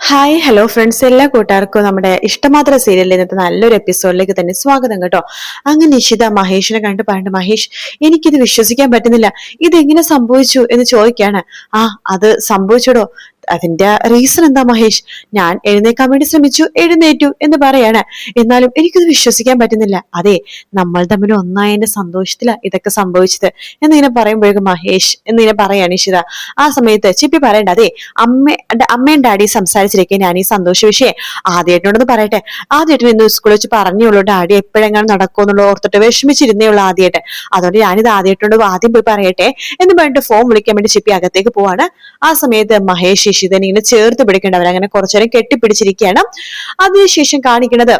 Hi hello friends എല്ലാ കൂട്ടുകാർക്കും നമ്മുടെ ഇഷ്ടമാത്ര സീരിയലിൽ ഇന്നത്തെ നല്ലൊരു എപ്പിസോഡിലേക്ക് തന്നെ സ്വാഗതം കേട്ടോ. അങ്ങനെ നിഷിത മഹേഷിനെ കണ്ട് പറഞ്ഞു മഹേഷ് എനിക്കിത് വിശ്വസിക്കാൻ പറ്റുന്നില്ല. ഇതെങ്ങനെ സംഭവിച്ചു എന്ന് ചോദിക്കാണ്. ആ അത് സംഭവിച്ചടോ? അതിന്റെ റീസൺ എന്താ മഹേഷ്? ഞാൻ എഴുന്നേക്കാൻ വേണ്ടി ശ്രമിച്ചു എഴുന്നേറ്റു എന്ന് പറയാണ്. എന്നാലും എനിക്കിത് വിശ്വസിക്കാൻ പറ്റുന്നില്ല. അതെ നമ്മൾ തമ്മിൽ ഒന്നായതിന്റെ സന്തോഷത്തിലാ ഇതൊക്കെ സംഭവിച്ചത് എന്നിങ്ങനെ പറയുമ്പോഴേക്കും മഹേഷ് എന്നിങ്ങനെ പറയാണ് ഇഷിത. ആ സമയത്ത് ചിപ്പി പറയണ്ട അതെ അമ്മ അമ്മയും ഡാഡിയും സംസാരിച്ചിരിക്കേ ഞാൻ ഈ സന്തോഷ വിഷയം. ആദ്യമായിട്ടോടൊന്ന് പറയട്ടെ. ആദ്യമായിട്ട് ഇന്ന് സ്കൂളിൽ വെച്ച് പറഞ്ഞുള്ളൂ ഡാഡി എപ്പോഴെങ്ങനെ നടക്കുമെന്നുള്ള ഓർത്തിട്ട് വിഷമിച്ചിരുന്നേ ഉള്ളൂ ആദ്യമായിട്ട് അതുകൊണ്ട് ഞാനിത് ആദ്യമായിട്ടോട് ആദ്യം പോയി പറയട്ടെ എന്ന് പറഞ്ഞിട്ട് ഫോൺ വിളിക്കാൻ വേണ്ടി ചിപ്പി അകത്തേക്ക് പോവാണ്. ആ സമയത്ത് മഹേഷ് ഇഷിതനെ ഇങ്ങനെ ചേർത്ത് പിടിക്കേണ്ടവർ. അങ്ങനെ കുറച്ചുനേരം കെട്ടിപ്പിടിച്ചിരിക്കുകയാണ്. അതിനുശേഷം കാണിക്കുന്നത്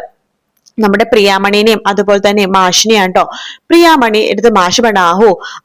നമ്മുടെ പ്രിയാമണിനെയും അതുപോലെ തന്നെ മാഷിനെയാണ് കേട്ടോ പ്രിയാമണി എടുത്ത് മാഷ്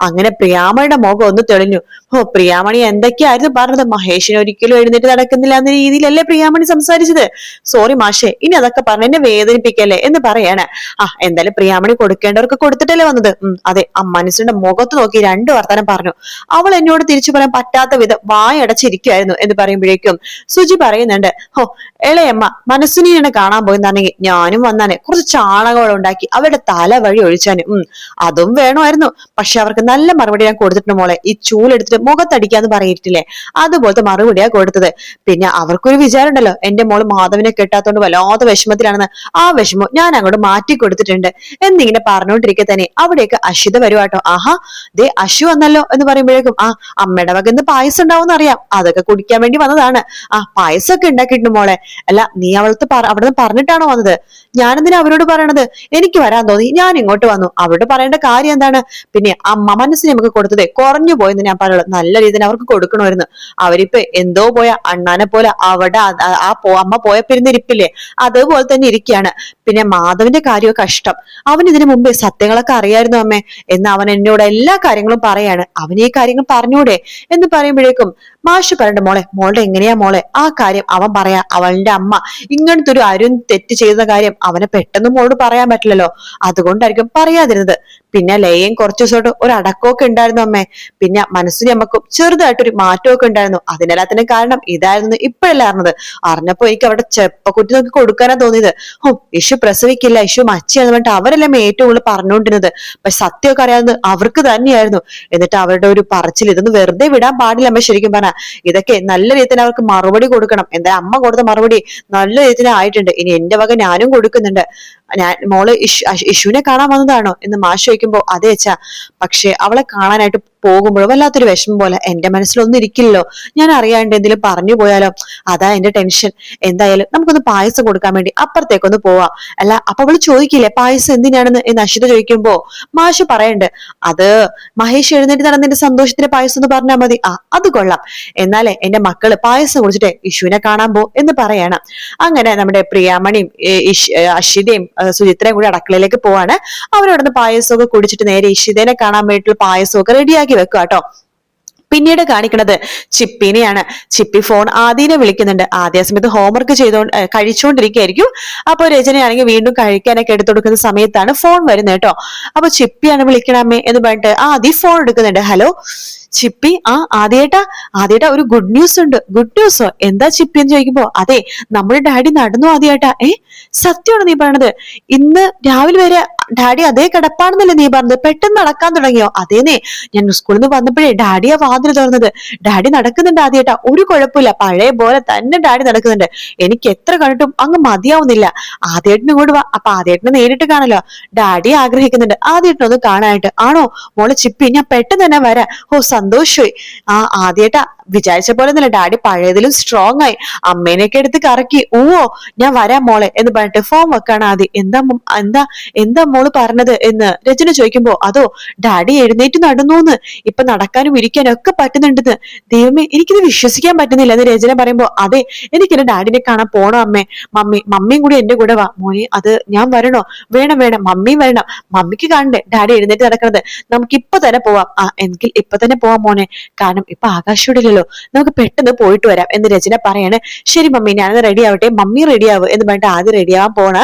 അങ്ങനെ പ്രിയാമണിയുടെ മുഖം ഒന്ന് തെളിഞ്ഞു. ഓ പ്രിയാമണി എന്തൊക്കെയായിരുന്നു പറഞ്ഞത്? മഹേഷിനെ ഒരിക്കലും എഴുന്നേറ്റ് നടക്കുന്നില്ല എന്ന രീതിയിലല്ലേ പ്രിയാമണി സംസാരിച്ചത്? സോറി മാഷെ ഇനി അതൊക്കെ പറഞ്ഞ എന്നെ വേദനിപ്പിക്കല്ലേ? എന്ന് പറയാണ്. ആ എന്തായാലും പ്രിയാമണി കൊടുക്കേണ്ടവർക്ക് കൊടുത്തിട്ടല്ലേ വന്നത്? അതെ ആ മനുഷ്യന്റെ മുഖത്ത് നോക്കി രണ്ട് വർത്തമാനം പറഞ്ഞു. അവൾ എന്നോട് തിരിച്ചു പറയാൻ പറ്റാത്ത വിധം വായടച്ചിരിക്കുമായിരുന്നു എന്ന് പറയുമ്പോഴേക്കും സുജി പറയുന്നുണ്ട്. ഓ എളയമ്മ മനസ്സിനെ കാണാൻ പോയെന്നാണെങ്കിൽ ഞാനും വന്നാനെ കുറച്ച് ചാണകം ഉണ്ടാക്കി അവരുടെ തല വഴി ഒഴിച്ചാന്. ഉം അതും വേണമായിരുന്നു. പക്ഷെ അവർക്ക് നല്ല മറുപടി ഞാൻ കൊടുത്തിട്ടുണ്ട് മോളെ. ഈ ചൂലെടുത്തിട്ട് മുഖത്തടിക്കാന്ന് പറയിട്ടില്ലേ? അതുപോലത്തെ മറുപടിയാ കൊടുത്തത്. പിന്നെ അവർക്കൊരു വിചാരം ഉണ്ടല്ലോ എന്റെ മോൾ മാധവിനെ കെട്ടാത്തോണ്ട് വല്ലാത്ത വിഷമത്തിലാണെന്ന്. ആ വിഷമം ഞാൻ അങ്ങോട്ട് മാറ്റി കൊടുത്തിട്ടുണ്ട്. എന്നിങ്ങനെ പറഞ്ഞുകൊണ്ടിരിക്കെ തന്നെ അവിടേക്ക് അശ്വിത വരുവാട്ടോ. ആഹാ ദേ അശു വന്നല്ലോ എന്ന് പറയുമ്പോഴേക്കും ആ അമ്മയുടെ വക ഇന്ന് പായസം ഉണ്ടാവും അറിയാം. അതൊക്കെ കുടിക്കാൻ വേണ്ടി വന്നതാണ്. ആ പായസമൊക്കെ ഉണ്ടാക്കിയിട്ടുണ്ട് മോളെ. അല്ല നീ അവളത്ത് നിന്ന് പറഞ്ഞിട്ടാണോ വന്നത്? ഞാനെന്തിനാ അവരോട് പറയണത് എനിക്ക് വരാൻ തോന്നി ഞാൻ ഇങ്ങോട്ട് വന്നു. അവരോട് പറയേണ്ട കാര്യം എന്താണ്? പിന്നെ അമ്മ മനസ്സിന് നമുക്ക് കൊടുത്തതേ കുറഞ്ഞു പോയെന്ന് ഞാൻ പറയുള്ളൂ. നല്ല രീതിയിൽ അവർക്ക് കൊടുക്കണമായിരുന്നു. അവരിപ്പോ എന്തോ പോയ അണ്ണാനെ പോലെ അവിടെ ആ- അമ്മ പോയ പെരുന്നിരിപ്പില്ലേ അതുപോലെ തന്നെ ഇരിക്കുകയാണ്. പിന്നെ മാധവന്റെ കാര്യമൊക്കെ കഷ്ടം. അവൻ ഇതിനു മുമ്പേ സത്യങ്ങളൊക്കെ അറിയായിരുന്നു അമ്മേ. എന്ന് അവൻ എന്നോട് എല്ലാ കാര്യങ്ങളും പറയാണ്. അവൻ ഈ കാര്യങ്ങൾ പറഞ്ഞൂടെ എന്ന് പറയുമ്പോഴേക്കും മാഷ് പറയണ്ട മോളെ മോളുടെ എങ്ങനെയാ മോളെ? ആ കാര്യം അവൻ പറയാ അവളുടെ അമ്മ ഇങ്ങനത്തെ ഒരു അരുൺ തെറ്റ് ചെയ്ത കാര്യം അവനെ പെട്ടെന്ന് മോളോട് പറയാൻ പറ്റില്ലല്ലോ. അതുകൊണ്ടായിരിക്കും പറയാതിരുന്നത്. പിന്നെ ലയം കുറച്ചു ദിവസമായിട്ട് ഒരു അടക്കമൊക്കെ ഉണ്ടായിരുന്നു അമ്മേ. പിന്നെ മനസ്സിന് നമുക്കും ചെറുതായിട്ടൊരു മാറ്റമൊക്കെ ഉണ്ടായിരുന്നു. അതിനെല്ലാത്തിനും കാരണം ഇതായിരുന്നു ഇപ്പോഴല്ല അറിഞ്ഞത്. അറിഞ്ഞപ്പോ എനിക്ക് അവിടെ ചെപ്പക്കുറ്റി നോക്കി കൊടുക്കാനാ തോന്നിയത്. ഓ ഇഷു പ്രസവിക്കില്ല ഇഷു മച്ചിയാന്ന് പറഞ്ഞിട്ട് അവരെല്ലാം ഏറ്റവും കൂടുതൽ പറഞ്ഞുകൊണ്ടിരുന്നത്. പക്ഷെ സത്യമൊക്കെ അറിയാവുന്നത് അവർക്ക് തന്നെയായിരുന്നു. എന്നിട്ട് അവരുടെ ഒരു പറച്ചിൽ ഇതൊന്നും വെറുതെ വിടാൻ പാടില്ല അമ്മ ശരിക്കും പറഞ്ഞാ. ഇതൊക്കെ നല്ല രീതിയിൽ അവർക്ക് മറുപടി കൊടുക്കണം. എന്താ അമ്മ കൊടുത്ത മറുപടി നല്ല രീതിയിൽ ആയിട്ടുണ്ട്. ഇനി എന്റെ വക ഞാനും കൊടുക്കുന്നുണ്ട്. ഞാൻ മോൾ ഇഷു ഇഷുവിനെ കാണാൻ വന്നതാണോ എന്ന് മാഷ് ചോദിക്കുമ്പോ അതെ അച്ഛാ. പക്ഷെ അവളെ കാണാനായിട്ട് പോകുമ്പോഴോ വല്ലാത്തൊരു വിഷമം പോലെ എന്റെ മനസ്സിലൊന്നും ഇരിക്കില്ലല്ലോ. ഞാൻ അറിയാണ്ട് എന്തെങ്കിലും പറഞ്ഞു പോയാലോ? അതാ എന്റെ ടെൻഷൻ എന്തായാലും നമുക്കൊന്ന് പായസം കൊടുക്കാൻ വേണ്ടി അപ്പുറത്തേക്കൊന്ന് പോവാം. അല്ല അപ്പൊ അവൾ ചോദിക്കില്ലേ പായസം എന്തിനാണെന്ന്? എന്ന് അശ്വിത ചോദിക്കുമ്പോ മാഷ് പറയണ്ട് അത് മഹേഷ് എഴുന്നേറ്റ് നടന്നതിന്റെ സന്തോഷത്തിന്റെ പായസം എന്ന് പറഞ്ഞാൽ മതി. ആ അത് കൊള്ളാം. എന്നാലേ എന്റെ മക്കൾ പായസം കുടിച്ചിട്ട് ഇഷുവിനെ കാണാൻ പോ എന്ന് പറയണം. അങ്ങനെ നമ്മുടെ പ്രിയാമണിയും അഷിതയും സുചിത്രയും കൂടി അടുക്കളയിലേക്ക് പോവാണ്. അവരവിടുന്ന് പായസമൊക്കെ കുടിച്ചിട്ട് നേരെ ഇഷിതേനെ കാണാൻ വേണ്ടിയിട്ടുള്ള പായസമൊക്കെ റെഡിയാക്കി വെക്കുക കേട്ടോ. പിന്നീട് കാണിക്കുന്നത് ചിപ്പിനെയാണ്. ചിപ്പി ഫോൺ ആദ്യനെ വിളിക്കുന്നുണ്ട്. ആദ്യ സമയത്ത് ഹോംവർക്ക് ചെയ്തോണ്ട് ഏ, കഴിച്ചുകൊണ്ടിരിക്കുകയായിരിക്കും അപ്പൊ രചനയാണെങ്കിൽ വീണ്ടും കഴിക്കാനൊക്കെ എടുത്തു കൊടുക്കുന്ന സമയത്താണ് ഫോൺ വരുന്നത് കേട്ടോ. അപ്പൊ ചിപ്പിയാണ് വിളിക്കണമേ എന്ന് പറഞ്ഞിട്ട് ആ ആദ്യം ഫോൺ എടുക്കുന്നുണ്ട്. ഹലോ ചിപ്പി ആ ആദ്യേട്ടാ ആദ്യേട്ടാ ഒരു ഗുഡ് ന്യൂസ് ഉണ്ട്. ഗുഡ് ന്യൂസോ എന്താ ചിപ്പി എന്ന് ചോദിക്കുമ്പോ അതെ നമ്മുടെ ഡാഡി നടന്നു ആദ്യേട്ടാ ഏ സത്യമാണ് നീ പറഞ്ഞത് ഇന്ന് രാവിലെ വരെ ഡാഡി അതേ കിടപ്പാണെന്നല്ലേ നീ പറഞ്ഞത്? പെട്ടെന്ന് നടക്കാൻ തുടങ്ങിയോ? അതേനേ ഞാൻ സ്കൂളിൽ നിന്ന് വന്നപ്പോഴേ ഡാഡിയാ വാതിൽ തുറന്നത്. ഡാഡി നടക്കുന്നുണ്ട് ആദ്യമായിട്ടാ ഒരു കുഴപ്പമില്ല. പഴയ പോലെ തന്നെ ഡാഡി നടക്കുന്നുണ്ട്. എനിക്ക് എത്ര കണ്ടിട്ടും അങ്ങ് മതിയാവുന്നില്ല. ആദ്യേട്ടിന് കൂടെ വാ. അപ്പൊ ആദ്യേട്ടനെ നേരിട്ട് കാണല്ലോ ഡാഡി ആഗ്രഹിക്കുന്നുണ്ട്. ആദ്യേട്ടനൊന്ന് കാണാനായിട്ട്. ആണോ? മോളെ ചിപ്പി ഞാൻ പെട്ടെന്ന് തന്നെ വരാം. ഓ സന്തോഷമായി ആ ആദ്യേട്ടാ വിചാരിച്ച പോലെ തന്നെ ഡാഡി പഴയതിലും സ്ട്രോങ് ആയി. അമ്മേനെയൊക്കെ എടുത്ത് കറക്കി. ഓ ഞാൻ വരാം മോളെ എന്ന് പറഞ്ഞിട്ട് ഫോം വെക്കാണ് ആദ്യം. എന്താ എന്താ എന്താ എന്താ മോൾ പറഞ്ഞത് എന്ന് രചന ചോദിക്കുമ്പോ അതോ ഡാഡി എഴുന്നേറ്റ് നടന്നൂന്ന്? ഇപ്പൊ നടക്കാനും ഇരിക്കാനും ഒക്കെ പറ്റുന്നുണ്ടെന്ന്. ദൈവമേ എനിക്കിത് വിശ്വസിക്കാൻ പറ്റുന്നില്ല. എന്ന് രചന പറയുമ്പോ അതെ എനിക്കെന്റെ ഡാഡിനെ കാണാൻ പോണോ അമ്മേ. മമ്മി മമ്മിയും കൂടി എന്റെ കൂടെ വാ. മോനെ അത് ഞാൻ വരണോ? വേണം വേണം. മമ്മിയും വരണം. മമ്മിക്ക് കാണണ്ടേ ഡാഡി എഴുന്നേറ്റ് നടക്കണത്. നമുക്ക് ഇപ്പൊ തന്നെ പോവാം. ആ എനിക്ക് ഇപ്പൊ തന്നെ പോവാം മോനെ. കാരണം ഇപ്പൊ ആകാശോടില്ലല്ലോ നമുക്ക് പെട്ടെന്ന് പോയിട്ട് വരാം. എന്ന് രചന പറയാണ്. ശരി മമ്മി ഞാനത് റെഡി ആവട്ടെ. മമ്മി റെഡി ആവും. എന്ന് പറഞ്ഞിട്ട് ആദ്യം റെഡി ആവാൻ പോണ.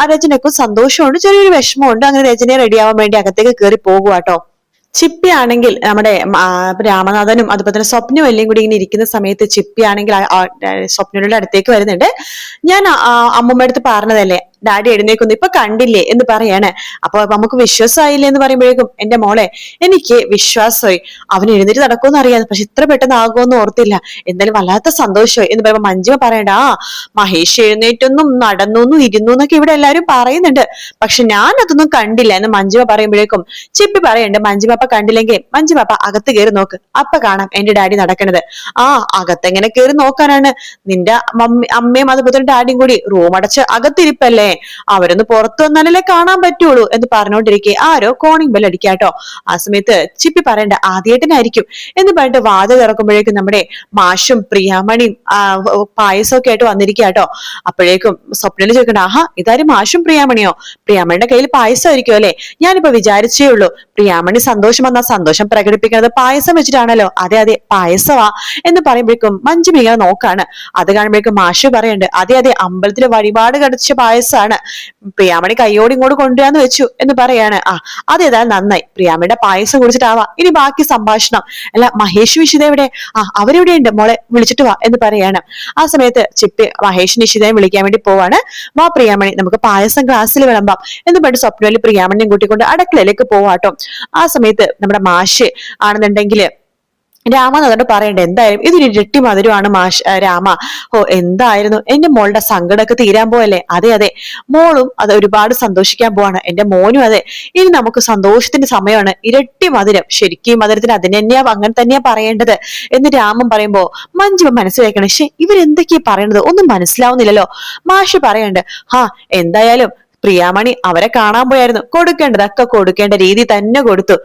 ആ രചനക്കും സന്തോഷമുണ്ട്. ചെറിയൊരു വിഷമമുണ്ട്. അങ്ങനെ രചനയെ റെഡിയാവാൻ വേണ്ടി അകത്തേക്ക് കയറി പോകുവാട്ടോ ചിപ്പി ആണെങ്കിൽ നമ്മുടെ രാമനാഥനും അതുപോലെ തന്നെ സ്വപ്നവും എല്ലാം കൂടി ഇങ്ങനെ ഇരിക്കുന്ന സമയത്ത് ചിപ്പി ആണെങ്കിൽ സ്വപ്നയുടെ അടുത്തേക്ക് വരുന്നുണ്ട്. ഞാൻ അമ്മൂമ്മ അടുത്ത് പറഞ്ഞതല്ലേ ഡാഡി എഴുന്നേക്കുന്നു. ഇപ്പൊ കണ്ടില്ലേ എന്ന് പറയാണ്. അപ്പൊ നമുക്ക് വിശ്വാസമായില്ലേ എന്ന് പറയുമ്പോഴേക്കും എന്റെ മോളെ എനിക്ക് വിശ്വാസമായി. അവൻ എഴുന്നേറ്റ് നടക്കുമെന്ന് അറിയാതെ പക്ഷെ ഇത്ര പെട്ടെന്ന് ആകുമെന്ന് ഓർത്തില്ല. എന്തായാലും വല്ലാത്ത സന്തോഷമായി. എന്ന് പറയുമ്പോ മഞ്ജിമ പറയണ്ട ആ മഹേഷ് എഴുന്നേറ്റൊന്നും നടന്നൊന്നും ഇരുന്നു എന്നൊക്കെ ഇവിടെ എല്ലാവരും പറയുന്നുണ്ട്. പക്ഷെ ഞാൻ അതൊന്നും കണ്ടില്ല. എന്ന് മഞ്ജിമ പറയുമ്പോഴേക്കും ചിപ്പി പറയണ്ട് മഞ്ജിമാപ്പ കണ്ടില്ലെങ്കിൽ മഞ്ജിമാപ്പ അകത്ത് കയറി നോക്ക്. അപ്പ കാണാം എന്റെ ഡാഡി നടക്കണത്. ആ അകത്തെങ്ങനെ കയറി നോക്കാനാണ്? നിന്റെ അമ്മയും അതുപോലെ ഡാഡിയും കൂടി റൂം അടച്ച് അകത്തിരിപ്പല്ലേ? അവരൊന്ന് പുറത്തു വന്നാലല്ലേ കാണാൻ പറ്റുള്ളൂ എന്ന് പറഞ്ഞുകൊണ്ടിരിക്കെ. ആരോ കോണിംഗ് ബെൽ അടിക്കാട്ടോ. ആ സമയത്ത് ചിപ്പി പറയണ്ട ആദ്യേട്ടനായിരിക്കും എന്ന് പറഞ്ഞിട്ട് വാതിൽ തുറക്കുമ്പോഴേക്കും നമ്മുടെ മാഷും പ്രിയാമണിയും പായസമൊക്കെ ആയിട്ട് വന്നിരിക്കാട്ടോ. അപ്പോഴേക്കും സ്വപ്നയിൽ ചോദിക്കണ്ട ആഹാ ഇതാരും മാഷും പ്രിയാമണിയോ? പ്രിയാമണിയുടെ കയ്യിൽ പായസം പായസമായിരിക്കും അല്ലെ? ഞാനിപ്പോ വിചാരിച്ചേ ഉള്ളൂ. പ്രിയാമണി സന്തോഷം വന്നാൽ സന്തോഷം പ്രകടിപ്പിക്കുന്നത് പായസം വെച്ചിട്ടാണല്ലോ. അതെ അതെ പായസമാ. എന്ന് പറയുമ്പോഴേക്കും മഞ്ജു ഇങ്ങനെ നോക്കാണ്. അത് കാണുമ്പോഴേക്കും മാഷ് പറയുന്നുണ്ട് അതെ അതെ അമ്പലത്തിലെ വഴിപാട് കടിച്ച പായസമാണ് പ്രിയാമണി കയ്യോട് ഇങ്ങോട്ട് കൊണ്ടുവരാന്ന് വെച്ചു എന്ന് പറയാണ്. ആ അതേതായാലും നന്നായി. പ്രിയാമണിയുടെ പായസം കുടിച്ചിട്ടാവാ. ഇനി ബാക്കി സംഭാഷണം. അല്ല മഹേഷ് വിശുദ്ധ എവിടെ? ആ അവരെവിടെ ഉണ്ട് മോളെ വിളിച്ചിട്ട് വാ എന്ന് പറയാണ്. ആ സമയത്ത് ചിപ്പി മഹേഷ് നിശിതയെ വിളിക്കാൻ വേണ്ടി പോവാണ്. വാ പ്രിയാമണി നമുക്ക് പായസം ഗ്ലാസ്സിൽ വിളമ്പാം എന്ന് പറഞ്ഞിട്ട് സ്വപ്നയിൽ പ്രിയാമണിയും കൂട്ടിക്കൊണ്ട് അടക്കളയിലേക്ക് പോവാട്ടോ. ആ സമയത്ത് നമ്മുടെ മാഷ് ആണെന്നുണ്ടെങ്കിൽ രാമ എന്നോട് പറയണ്ട എന്തായാലും ഇതൊരു ഇരട്ടി മധുരമാണ് മാഷ് രാമ. ഓ എന്തായിരുന്നു? എന്റെ മോളുടെ സങ്കടമൊക്കെ തീരാൻ പോയല്ലേ അതെ അതെ. മോളും അത് ഒരുപാട് സന്തോഷിക്കാൻ പോവാണ്. എന്റെ മോനും അതെ. ഇനി നമുക്ക് സന്തോഷത്തിന്റെ സമയമാണ്. ഇരട്ടി മധുരം. ശരിക്കും മധുരത്തിന് അതിന് തന്നെയാ അങ്ങനെ തന്നെയാ പറയേണ്ടത്. എന്ന് രാമൻ പറയുമ്പോ മഞ്ജു മനസ്സിലാക്കണം പക്ഷെ ഇവരെന്തൊക്കെയാ പറയണത്? ഒന്നും മനസ്സിലാവുന്നില്ലല്ലോ. മാഷ് പറയണ്ട് ഹാ എന്തായാലും പ്രിയാമണി അവരെ കാണാൻ പോയായിരുന്നു. കൊടുക്കേണ്ടതൊക്കെ കൊടുക്കേണ്ട രീതി തന്നെ കൊടുത്തു.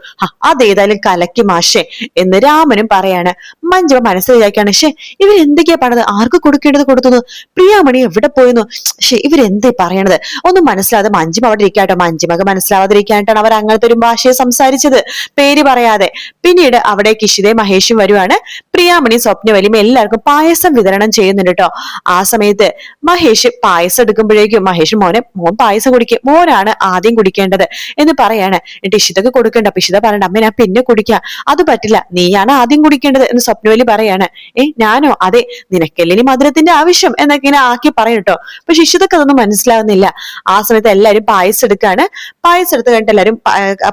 അതേതായാലും കലക്കി മാഷേ എന്ന് രാമനും പറയാണ്. മഞ്ജു മനസ്സിൽ വിചാരിക്കാണ് ഷേ ഇവരെന്തൊക്കെയാ പറഞ്ഞത് ആർക്ക് കൊടുക്കേണ്ടത് കൊടുത്തു പ്രിയാമണി എവിടെ പോയിരുന്നു ഷേ ഇവരെന്തേ പറയണത്? ഒന്നും മനസ്സിലാതെ മഞ്ജിമ അവിടെ ഇരിക്കാട്ടോ മഞ്ജുമക്ക് മനസ്സിലാവാതിരിക്കാനായിട്ടാണ് അവർ അങ്ങനത്തെ ഒരു ഭാഷയെ സംസാരിച്ചത്. പേര് പറയാതെ. പിന്നീട് അവിടെ കിഷിതയും മഹേഷും വരുവാണ്. പ്രിയാമണി സ്വപ്നവലിയും എല്ലാവർക്കും പായസം വിതരണം ചെയ്യുന്നുണ്ട് കേട്ടോ ആ സമയത്ത് മഹേഷ് പായസം എടുക്കുമ്പോഴേക്കും മഹേഷ് മോനെ മോൻ പായസം കുടിക്കുക മോനാണ് ആദ്യം കുടിക്കേണ്ടത് എന്ന് പറയാണ്. എന്നിട്ട് ഇഷിതക്ക് കൊടുക്കണ്ട. അപ്പൊ ഇഷിത പറയണ്ട അമ്മ ഞാൻ പിന്നെ കുടിക്കാം. അത് പറ്റില്ല. നീയാണ് ആദ്യം കുടിക്കേണ്ടത് എന്ന് സ്വപ്നവലി പറയാണ്. ഏ ഞാനോ? അതെ നിനക്കല്ലിനി മധുരത്തിന്റെ ആവശ്യം? എന്നൊക്കെ ഇങ്ങനെ ആക്കി പറയും കേട്ടോ പക്ഷെ ഇഷിതക്ക് അതൊന്നും മനസ്സിലാവുന്നില്ല. ആ സമയത്ത് എല്ലാവരും പായസം എടുക്കാണ്. പായസം എടുത്ത് കഴിഞ്ഞിട്ട് എല്ലാവരും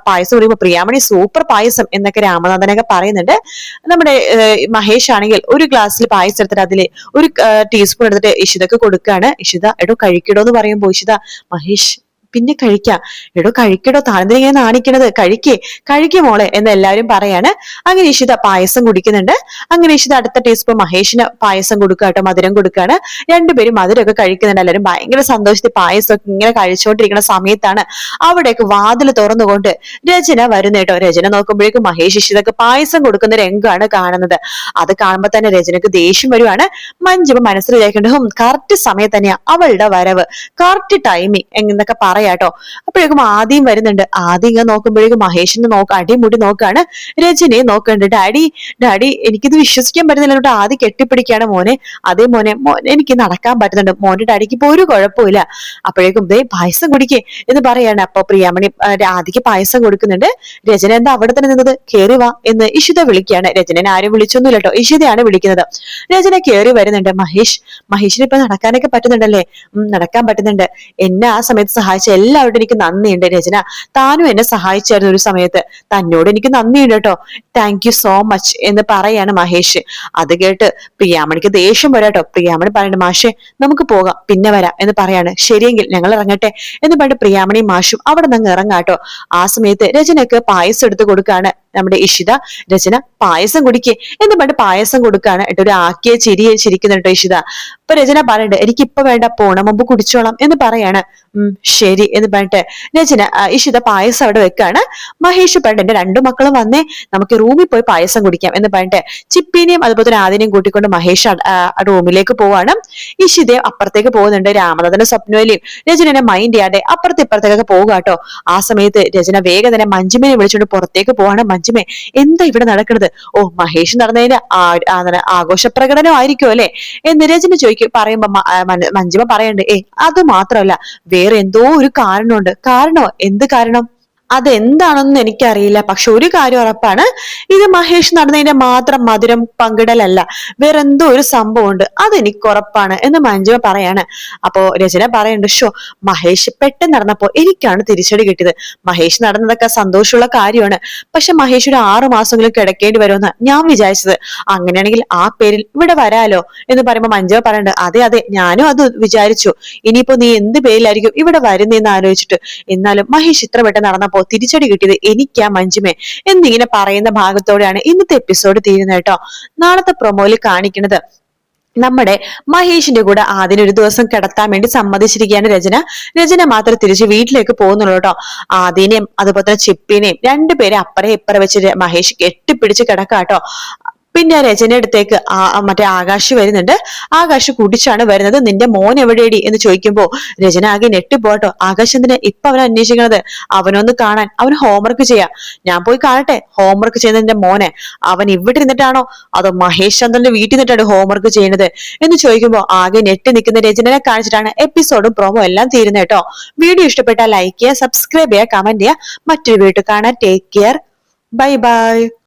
പായസം കുടിക്കുമ്പോൾ പ്രിയാമണി സൂപ്പർ പായസം എന്നൊക്കെ രാമനാഥനൊക്കെ പറയുന്നുണ്ട്. നമ്മുടെ മഹേഷ് ആണെങ്കിൽ ഒരു ഗ്ലാസ്സിൽ പായസം എടുത്തിട്ട് അതിൽ ഒരു ടീസ്പൂൺ എടുത്തിട്ട് ഇഷിതക്ക് കൊടുക്കുകയാണ്. ഇഷിത എടോ കഴിക്കടോ എന്ന് പറയുമ്പോൾ ഇഷിത മഹേഷ് പിന്നെ കഴിക്കാം. എടോ കഴിക്കടോ താഴ്ന്നിങ്ങനെ ഇങ്ങനെ നാണിക്കണത്. കഴിക്കേ കഴിക്കേ മോളെ എന്ന് എല്ലാവരും പറയാണ്. അങ്ങനെ ഇഷിത പായസം കുടിക്കുന്നുണ്ട്. അങ്ങനെ ഇഷിത അടുത്ത ടീസ്പൂൺ മഹേഷിന് പായസം കൊടുക്കുക മധുരം കൊടുക്കുകയാണ്. രണ്ടുപേരും മധുരമൊക്കെ കഴിക്കുന്നുണ്ട്. എല്ലാവരും ഭയങ്കര സന്തോഷത്തിൽ പായസമൊക്കെ ഇങ്ങനെ കഴിച്ചുകൊണ്ടിരിക്കുന്ന സമയത്താണ് അവിടേക്ക് വാതിൽ തുറന്നുകൊണ്ട് രചന വരുന്ന കേട്ടോ. രചന നോക്കുമ്പോഴേക്കും മഹേഷ് ഇഷിതക്ക് പായസം കൊടുക്കുന്ന രംഗമാണ് കാണുന്നത്. അത് കാണുമ്പോൾ തന്നെ രചനക്ക് ദേഷ്യം വരുവാണ്. മഞ്ജുമ മനസ്സിലാക്കേണ്ടതും കറക്റ്റ് സമയത്ത് തന്നെയാ അവളുടെ വരവ്. കറക്റ്റ് ടൈമിങ് എന്നൊക്കെ പറയാട്ടോ. അപ്പോഴേക്കും ആദ്യം വരുന്നുണ്ട്. ആദ്യം ഇങ്ങനെ നോക്കുമ്പോഴേക്കും മഹേഷിനെ നോക്ക അടിമുടി നോക്കാണ്. രജനിയെ നോക്കുന്നുണ്ട്. ഡാഡി ഡാഡി എനിക്കിത് വിശ്വസിക്കാൻ പറ്റുന്നില്ല. കേട്ടോ ആദ്യം കെട്ടിപ്പിടിക്കാണ് മോനെ. അതേ മോനെ എനിക്ക് നടക്കാൻ പറ്റുന്നുണ്ട്. മോന്റെ ഡാഡിക്ക് ഇപ്പൊ ഒരു കുഴപ്പമില്ല അപ്പോഴേക്കും ദേ പായസം കുടിക്കേ എന്ന് പറയാണ്. അപ്പൊ പ്രിയാമണി ആദിക്ക് പായസം കൊടുക്കുന്നുണ്ട്. രചന എന്താ അവിടെ തന്നെ നിന്നത്? കേറി വാ എന്ന് ഇഷിത വിളിക്കുകയാണ്. രചനനെ ആരും വിളിച്ചൊന്നുമില്ല കേട്ടോ. ഇഷിതയാണ് വിളിക്കുന്നത്. രചന കേറി വരുന്നുണ്ട്. മഹേഷ് മഹേഷിന് ഇപ്പൊ നടക്കാനൊക്കെ പറ്റുന്നുണ്ടല്ലേ? നടക്കാൻ പറ്റുന്നുണ്ട്. എന്നെ ആ സമയത്ത് സഹായിച്ച. എല്ലാവരോടും എനിക്ക് നന്ദിയുണ്ട് രചന. താനും എന്നെ സഹായിച്ചായിരുന്നു ഒരു സമയത്ത്. തന്നോട് എനിക്ക് നന്ദിയുണ്ട് കേട്ടോ. താങ്ക് യു സോ മച്ച് എന്ന് പറയാണ് മഹേഷ്. അത് കേട്ട് പ്രിയാമണിക്ക് ദേഷ്യം വരാട്ടോ പ്രിയാമണി പറയണ്ട മാഷെ നമുക്ക് പോകാം. പിന്നെ വരാം എന്ന് പറയാണ്. ശരിയെങ്കിൽ ഞങ്ങൾ ഇറങ്ങട്ടെ എന്ന് പറഞ്ഞിട്ട് പ്രിയാമണിയും മാഷും അവിടെ നിന്ന് ഇറങ്ങാട്ടോ ആ സമയത്ത് രചനക്ക് പായസം എടുത്ത് കൊടുക്കാണ് നമ്മുടെ ഇഷിത രചന പായസം കുടിക്കേ. എന്ന് പറഞ്ഞിട്ട് പായസം കൊടുക്കാണ് കേട്ടോ. ഒരു ആക്കിയ ചിരിയെ ചിരിക്കുന്നുണ്ട് ഇഷിത. അപ്പൊ രചന പറയണ്ട് എനിക്ക് ഇപ്പൊ വേണ്ട പോണ മുമ്പ് കുടിച്ചോളാം എന്ന് പറയാണ്. ഉം ശരി എന്ന് പറഞ്ഞിട്ട് രചന ഇഷിത പായസം അവിടെ വെക്കാണ്. മഹേഷ് പറഞ്ഞിട്ട് എന്റെ രണ്ടു മക്കളും വന്നേ നമുക്ക് റൂമിൽ പോയി പായസം കുടിക്കാം എന്ന് പറഞ്ഞിട്ട് ചിപ്പിനെയും അതുപോലെ തന്നെ ആദിനെയും കൂട്ടിക്കൊണ്ട് മഹേഷ് റൂമിലേക്ക് പോവാണ്. ഇഷിതയും അപ്പുറത്തേക്ക് പോകുന്നുണ്ട് രാമനാഥന്റെ സ്വപ്നയിലെയും രചനനെ മൈൻഡ് ചെയ്യാതെ അപ്പുറത്തെ ഇപ്പുറത്തേക്കൊക്കെ പോകാട്ടോ കേട്ടോ. ആ സമയത്ത് രചന വേഗം തന്നെ മഞ്ജുമിനെ വിളിച്ചുകൊണ്ട് പുറത്തേക്ക് പോവാണ്. മഞ്ജുമേ എന്താ ഇവിടെ നടക്കുന്നത് ഓ മഹേഷ് നടന്നതിന്റെ ആഘോഷ പ്രകടനമായിരിക്കും അല്ലെ? എന്ന് രചന ചോദിക്കും പറയുമ്പോ മഞ്ജിമ പറയണ്ട് ഏ അത് മാത്രമല്ല വേറെ എന്തോ ഒരു കാരണമുണ്ട്. കാരണോ? എന്ത് കാരണം? അതെന്താണെന്ന് എനിക്കറിയില്ല. പക്ഷെ ഒരു കാര്യം ഉറപ്പാണ്. ഇത് മഹേഷ് നടന്നതിന്റെ മാത്രം മധുരം പങ്കിടലല്ല. വേറെന്തോ ഒരു സംഭവമുണ്ട്. അതെനിക്ക് ഉറപ്പാണ് എന്ന് മഞ്ജുവ പറയാണ്. അപ്പോ രചന പറയുന്നുണ്ട് ഷോ മഹേഷ് പെട്ടെന്ന് നടന്നപ്പോ എനിക്കാണ് തിരിച്ചടി കിട്ടിയത്. മഹേഷ് നടന്നതൊക്കെ സന്തോഷമുള്ള കാര്യമാണ്. പക്ഷെ മഹേഷ് ഒരു ആറു മാസമെങ്കിലും കിടക്കേണ്ടി വരുമെന്ന് ഞാൻ വിചാരിച്ചത്. അങ്ങനെയാണെങ്കിൽ ആ പേരിൽ ഇവിടെ വരാലോ എന്ന് പറയുമ്പോൾ മഞ്ജുവ പറയുന്നുണ്ട് അതെ അതെ ഞാനും അത് വിചാരിച്ചു. ഇനിയിപ്പോ നീ എന്ത് പേരിലായിരിക്കും ഇവിടെ വരുന്നതെന്ന് ആലോചിച്ചിട്ട്. എന്നാലും മഹേഷ് ഇത്ര പെട്ടെന്ന് നടന്നപ്പോ തിരിച്ചടി കിട്ടിയത് എനിക്കാ മഞ്ജുമേ എന്നിങ്ങനെ പറയുന്ന ഭാഗത്തോടെയാണ് ഇന്നത്തെ എപ്പിസോഡ് തീരുന്നത് കേട്ടോ. നാളത്തെ പ്രൊമോയിൽ കാണിക്കുന്നത് നമ്മുടെ മഹേഷിന്റെ കൂടെ ആദ്യം ഒരു ദിവസം കിടത്താൻ വേണ്ടി സമ്മതിച്ചിരിക്കുകയാണ് രചന. രചന മാത്രം തിരിച്ച് വീട്ടിലേക്ക് പോകുന്നുള്ളൂ കേട്ടോ. ആദിനെയും അതുപോലെ തന്നെ ചിപ്പിനെയും രണ്ടുപേരെ അപ്പറെ ഇപ്പറെ വെച്ച് മഹേഷ് കെട്ടിപ്പിടിച്ച് കിടക്കാട്ടോ പിന്നെ രചന അടുത്തേക്ക് മറ്റേ ആകാശ് വരുന്നുണ്ട്. ആകാശ് കുടിച്ചാണ് വരുന്നത്. നിന്റെ മോൻ എവിടെയടി എന്ന് ചോദിക്കുമ്പോ രചന ആകെ ഞെട്ടിപ്പോട്ടോ. ആകാശ് എന്തിനാ ഇപ്പൊ അവനെ അന്വേഷിക്കുന്നത് അവനൊന്ന് കാണാൻ അവൻ ഹോംവർക്ക് ചെയ്യാം. ഞാൻ പോയി കാണട്ടെ. ഹോംവർക്ക് ചെയ്യുന്ന നിന്റെ മോനെ. അവൻ ഇവിടെ ഇരുന്നിട്ടാണോ? അതോ മഹേഷ് ചന്ദ്രന്റെ വീട്ടിൽ നിന്നിട്ടാണ് ഹോംവർക്ക് ചെയ്യുന്നത്? എന്ന് ചോദിക്കുമ്പോ ആകെ ഞെട്ടി നിൽക്കുന്ന രചനനെ കാണിച്ചിട്ടാണ് എപ്പിസോഡും പ്രൊമോ എല്ലാം തീരുന്നത് കേട്ടോ. വീഡിയോ ഇഷ്ടപ്പെട്ടാൽ ലൈക്ക് ചെയ്യുക സബ്സ്ക്രൈബ് ചെയ്യുക കമന്റ് ചെയ്യുക. മറ്റൊരു വീട്ടിൽ കാണാൻ ടേക്ക് കെയർ ബൈ ബൈ